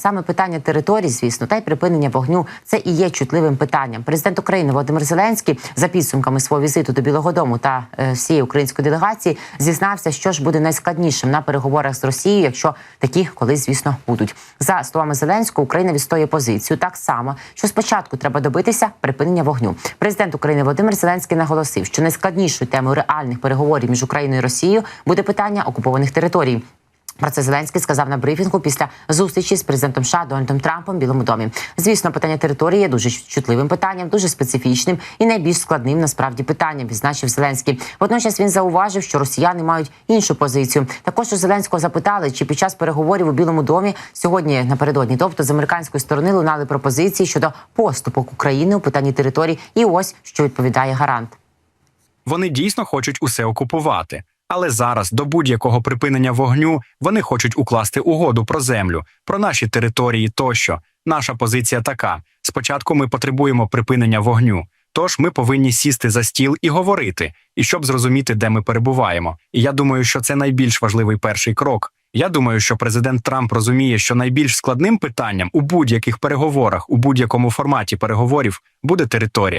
Саме питання територій, звісно, та й припинення вогню це і є чутливим питанням. Президент України Володимир Зеленський за підсумками свого візиту до Білого Дому та е, всієї української делегації зізнався, що ж буде найскладнішим на переговорах з Росією, якщо такі колись, звісно, будуть. За словами Зеленського, Україна відстоює позицію так само, що спочатку треба добитися припинення вогню. Президент України Володимир Зеленський наголосив, що найскладнішою темою реальних переговорів між Україною і Росією буде питання окупованих територій. Про це Зеленський сказав на брифінгу після зустрічі з президентом США Дональдом Трампом в Білому домі. Звісно, питання території є дуже чутливим питанням, дуже специфічним і найбільш складним насправді питанням, відзначив Зеленський. Водночас він зауважив, що росіяни мають іншу позицію. Також у Зеленського запитали, чи під час переговорів у Білому домі сьогодні напередодні, тобто з американської сторони, лунали пропозиції щодо поступок України у питанні територій. І ось що відповідає гарант. Вони дійсно хочуть усе окупувати. Але зараз до будь-якого припинення вогню вони хочуть укласти угоду про землю, про наші території тощо. Наша позиція така: спочатку ми потребуємо припинення вогню. Тож ми повинні сісти за стіл і говорити, і щоб зрозуміти, де ми перебуваємо. І я думаю, що це найбільш важливий перший крок. Я думаю, що президент Трамп розуміє, що найбільш складним питанням у будь-яких переговорах, у будь-якому форматі переговорів буде територія.